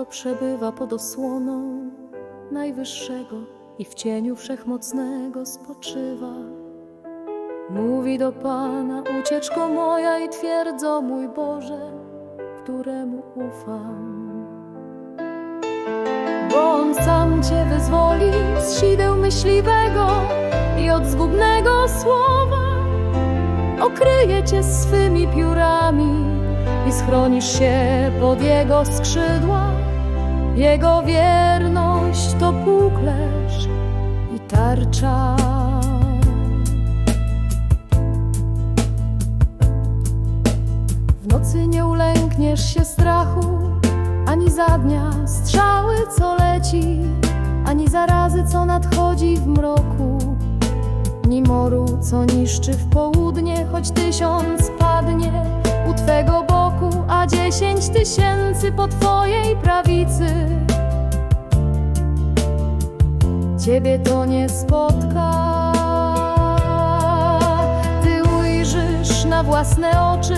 przebywa pod osłoną Najwyższego i w cieniu Wszechmocnego spoczywa. Mówi do Pana, ucieczko moja i twierdzo mój Boże, któremu ufam. Bo On sam Cię wyzwoli z sideł myśliwego i od zgubnego słowa. Okryje Cię swymi piórami i schronisz się pod Jego skrzydła. Jego wierność to puklerz i tarcza. W nocy nie ulękniesz się strachu, ani za dnia strzały, co leci, ani zarazy, co nadchodzi w mroku, ni moru, co niszczy w południe, choć tysiąc padnie u Twego boku, a dziesięć tysięcy po Twojej prawicy. Ciebie to nie spotka. Ty ujrzysz na własne oczy,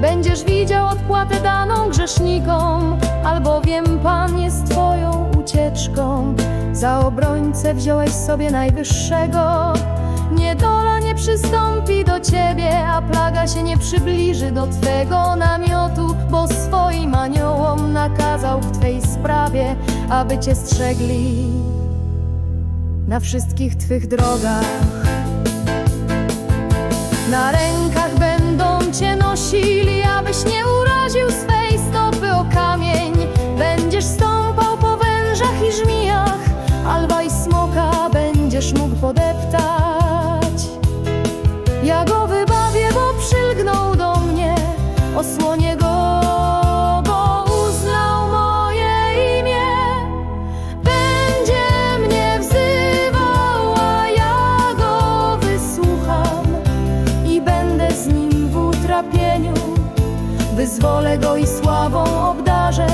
będziesz widział odpłatę daną grzesznikom, albowiem Pan jest Twoją ucieczką. Za obrońcę wziąłeś sobie najwyższego. Niedola nie przystąpi do Ciebie, a plaga się nie przybliży do Twego namiotu, bo swoim aniołom nakazał w Twej sprawie, aby Cię strzegli na wszystkich Twych drogach. Na rękach będą Cię nosili, abyś nie uraził swej stopy o kamień. Będziesz stąpał po wężach i żmijach, alba i smoka będziesz mógł podeptać. Ja go wybawię, bo przylgnął do mnie, osłonię z nim w utrapieniu. Wyzwolę go i sławą obdarzę,